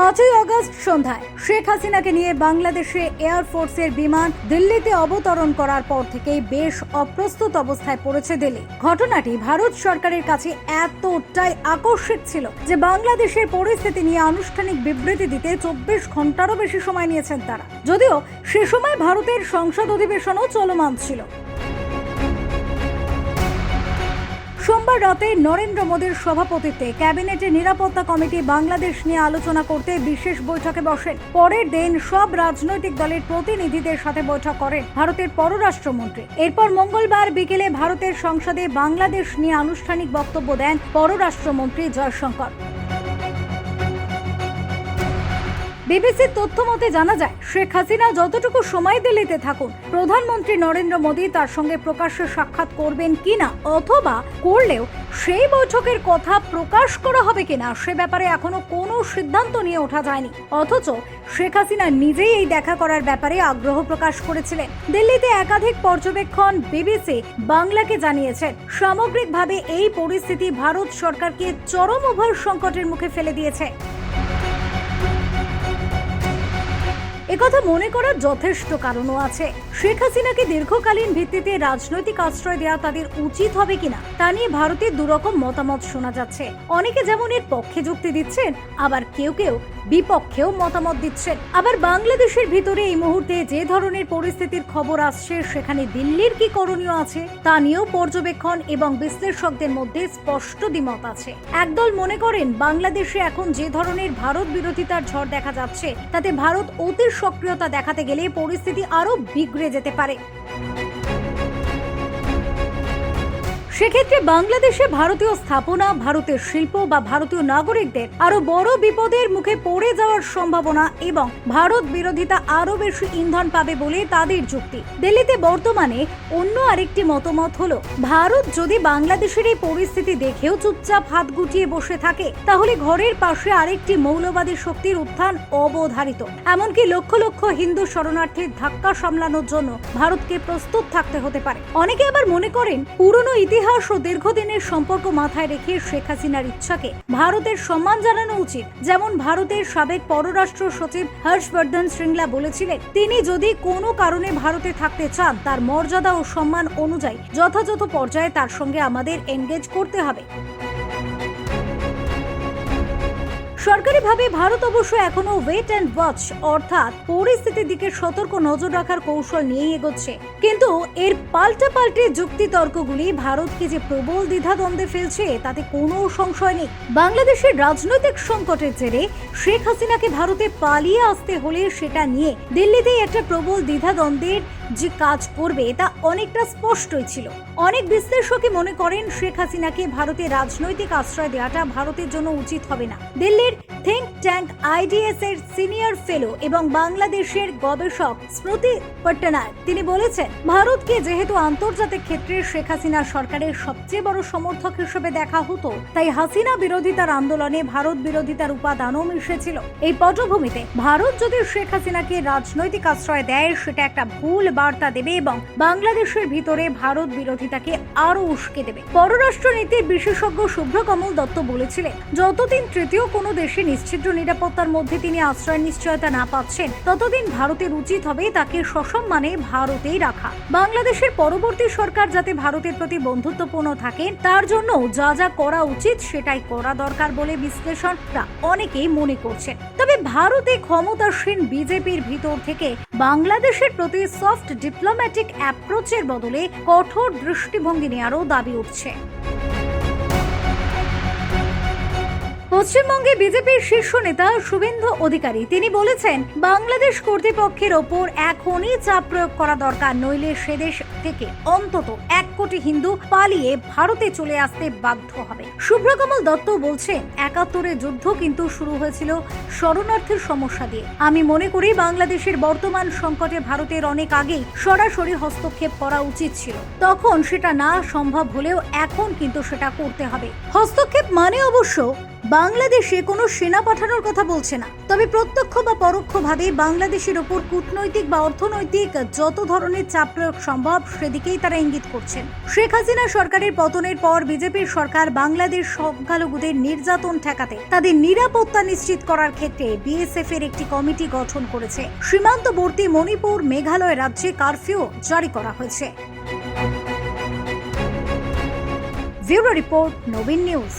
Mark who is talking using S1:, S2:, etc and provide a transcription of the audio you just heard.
S1: পাঁচই আগস্ট সন্ধ্যায় শেখ হাসিনাকে নিয়ে বাংলাদেশে এয়ারফোর্সের বিমান দিল্লিতে অবতরণ করার পর থেকেই বেশ অপ্রস্তুত অবস্থায় পড়েছে দিল্লি। ঘটনাটি ভারত সরকারের কাছে এতটাই আকস্মিক ছিল যে বাংলাদেশের পরিস্থিতি নিয়ে আনুষ্ঠানিক বিবৃতি দিতে চব্বিশ ঘন্টারও বেশি সময় নিয়েছেন তারা। যদিও সে সময় ভারতের সংসদ অধিবেশনও চলমান ছিল। সোমবার রাতে নরেন্দ্র মোদীর সভাপতিত্বে ক্যাবিনেটের নিরাপত্তা কমিটি বাংলাদেশ নিয়ে আলোচনা করতে বিশেষ বৈঠকে বসেন পরের দিন সব রাজনৈতিক দলের প্রতিনিধিদের সাথে বৈঠক করেন ভারতের পররাষ্ট্রমন্ত্রী। এরপর মঙ্গলবার বিকেলে ভারতের সংসদে বাংলাদেশ নিয়ে আনুষ্ঠানিক বক্তব্য দেন পররাষ্ট্রমন্ত্রী জয়শঙ্কর। বিবিসির তথ্য মতে জানা যায়, শেখ হাসিনা যতটুকু সময় দিল্লিতে থাকুন, প্রধানমন্ত্রী নরেন্দ্র মোদী তার সঙ্গে প্রকাশ্যে সাক্ষাৎ করবেন কিনা অথবা করলেও সেই বৈঠকের কথা প্রকাশ করা হবে কিনা, সে ব্যাপারে এখনও কোনো সিদ্ধান্ত নিয়ে ওঠা যায়নি। অথচ শেখ হাসিনা নিজেই এই দেখা করার ব্যাপারে আগ্রহ প্রকাশ করেছিলেন। দিল্লিতে একাধিক পর্যবেক্ষণ বিবিসি বাংলাকে জানিয়েছেন, সামগ্রিকভাবে এই পরিস্থিতি ভারত সরকারকে চরম উভয় সংকটের মুখে ফেলে দিয়েছে। একথা মনে করার যথেষ্ট কারণও আছে। শেখ হাসিনাকে দীর্ঘকালীন ভিত্তিতে রাজনৈতিক আশ্রয় দেওয়া তাদের উচিত হবে কিনা, তা নিয়ে ভারতের দুরকম মতামত শোনা যাচ্ছে। অনেকে যেমন এর পক্ষে যুক্তি দিচ্ছেন, আবার কেউ কেউ বিপক্ষেও মতামত দিচ্ছেন। আবার বাংলাদেশের ভিতরে এই মুহূর্তে যে ধরনের পরিস্থিতির খবর আসছে, সেখানে দিল্লির কি করণীয় আছে, তা নিয়েও পর্যবেক্ষণ এবং বিশ্লেষকদের মধ্যে স্পষ্ট দ্বিমত আছে। একদল মনে করেন, বাংলাদেশে এখন যে ধরনের ভারত বিরোধিতার ঝড় দেখা যাচ্ছে, তাতে ভারত অতি সক্রিয়তা দেখাতে গেলে পরিস্থিতি আরও বিগড়ে যেতে পারে। সেক্ষেত্রে বাংলাদেশে ভারতীয় স্থাপনা, ভারতের শিল্প বা ভারতীয় নাগরিকদের আরও বড় বিপদের মুখে পড়ে যাওয়ার সম্ভাবনা এবং ভারত বিরোধিতা আরও বেশি ইন্ধন পাবে বলে তাদের যুক্তি। দিল্লিতে বর্তমানে অন্য আরেকটি মতামত হলো, ভারত যদি বাংলাদেশের এই পরিস্থিতি দেখেও চুপচাপ হাত গুটিয়ে বসে থাকে, তাহলে ঘরের পাশে আরেকটি মৌলবাদী শক্তির উত্থান অবধারিত। এমনকি লক্ষ লক্ষ হিন্দু শরণার্থীর ধাক্কা সামলানোর জন্য ভারতকে প্রস্তুত থাকতে হতে পারে। অনেকে আবার মনে করেন, পুরনো ইতিহাস ও দীর্ঘদিনের সম্পর্ক মাথায় রেখে শেখ হাসিনার ইচ্ছাকে ভারতের সম্মান জানানো উচিত, যেমন ভারতের সাবেক পররাষ্ট্র সচিব হর্ষবর্ধন শ্রিংলা বলেছিলেন, তিনি যদি কোনো কারণে ভারতে থাকতে চান, তার মর্যাদা ও সম্মান অনুযায়ী যথাযথ পর্যায়ে তার সঙ্গে আমাদের এনগেজ করতে হবে। সরকারিভাবে ভারত অবশ্য এখনও ওয়েট অ্যান্ড ওয়াচ অর্থাৎ পরিস্থিতির দিকে সতর্ক নজর রাখার কৌশল নিয়েই এগোচ্ছে। কিন্তু এর পাল্টা পাল্টে যুক্তি তর্কগুলি ভারতকে যে প্রবল দ্বিধাদ্বন্দ্বে ফেলছে, তাতে কোনো সংশয় নেই। বাংলাদেশের রাজনৈতিক সংকটের জেরে শেখ হাসিনাকে ভারতে পালিয়ে আসতে হলে সেটা নিয়ে দিল্লিতেই একটা প্রবল দ্বিধাদ্বন্দ্বের যে কাজ করবে তা অনেকটা স্পষ্টই ছিল। অনেক বিশ্লেষকই মনে করেন, শেখ হাসিনাকে ভারতে রাজনৈতিক আশ্রয় দেওয়াটা ভারতের জন্য উচিত হবে না। দিল্লির থিঙ্ক ট্যাঙ্ক আইডিএস এর সিনিয়র ফেলো এবং বাংলাদেশের গবেষক স্মৃতি পট্টনায়ক তিনি বলেছেন, ভারতকে যেহেতু আন্তর্জাতিক ক্ষেত্রে শেখ হাসিনা সরকারের সবচেয়ে বড় সমর্থক হিসেবে দেখা হতো, তাই হাসিনা বিরোধিতার আন্দোলনে ভারত বিরোধিতার উপাদানও মিশেছিল। এই পটভূমিতে ভারত যদি শেখ হাসিনাকে রাজনৈতিক আশ্রয় দেয়, সেটা একটা ভুল বার্তা দেবে এবং বাংলাদেশের ভিতরে ভারত বিরোধিতাকে আরও উস্কে দেবে। পররাষ্ট্রনীতির বিশেষজ্ঞ শুভ্রকমল দত্ত বলেছিলেন, যতদিন তৃতীয় কোনো দেশে নিশ্চিদ্র নিরাপত্তার মধ্যে তিনি আশ্রয় নিশ্চয়তা না পাচ্ছেন, ততদিন ভারতের উচিত হবে তাকে সসম্মানে ভারতেই রাখা। বাংলাদেশের পরবর্তী সরকার যাতে ভারতের প্রতি বন্ধুত্বপূর্ণ থাকেন তার জন্য যা যা করা উচিত সেটাই করা দরকার বলে বিশ্লেষণরা অনেকেই মনে করছেন। তবে ভারতে ক্ষমতাসীন বিজেপির ভিতর থেকে বাংলাদেশের প্রতি সফট ডিপ্লোম্যাটিক অ্যাপ্রোচের বদলে কঠোর দৃষ্টিভঙ্গি নেওয়ারও দাবি উঠছে। পশ্চিমবঙ্গে বিজেপির শীর্ষ নেতা শুভেন্দু অধিকারী। তিনি বলেছেন, বাংলাদেশ কর্তৃপক্ষের ওপর এখনই চাপ প্রয়োগ করা দরকার, নইলে সে দেশ থেকে অন্তত এক কোটি হিন্দু পালিয়ে ভারতে চলে আসতে বাধ্য হবে। শুভ্রকমল দত্ত বলছেন একাত্তরের যুদ্ধ কিন্তু শুরু হয়েছিল শরণার্থীর সমস্যা দিয়ে। আমি মনে করি, বাংলাদেশের বর্তমান সংকটে ভারতের অনেক আগেই সরাসরি হস্তক্ষেপ করা উচিত ছিল। তখন সেটা না সম্ভব হলেও এখন কিন্তু সেটা করতে হবে। হস্তক্ষেপ মানে অবশ্য বাংলাদেশে কোনো সেনা পাঠানোর কথা বলছে না। তবে প্রত্যক্ষ বা পরোক্ষভাবে বাংলাদেশের ওপর কূটনৈতিক বা অর্থনৈতিক যত ধরনের চাপ প্রয়োগ সম্ভব সেদিকেই তারা ইঙ্গিত করছেন। শেখ হাসিনা সরকারের পতনের পর বিজেপির সরকার বাংলাদেশ সংখ্যালঘুদের নির্যাতন ঠেকাতে তাদের নিরাপত্তা নিশ্চিত করার ক্ষেত্রে বিএসএফ এর একটি কমিটি গঠন করেছে। সীমান্তবর্তী মণিপুর, মেঘালয় রাজ্যে কারফিউ জারি করা হয়েছে। Bureau report, Nabin news.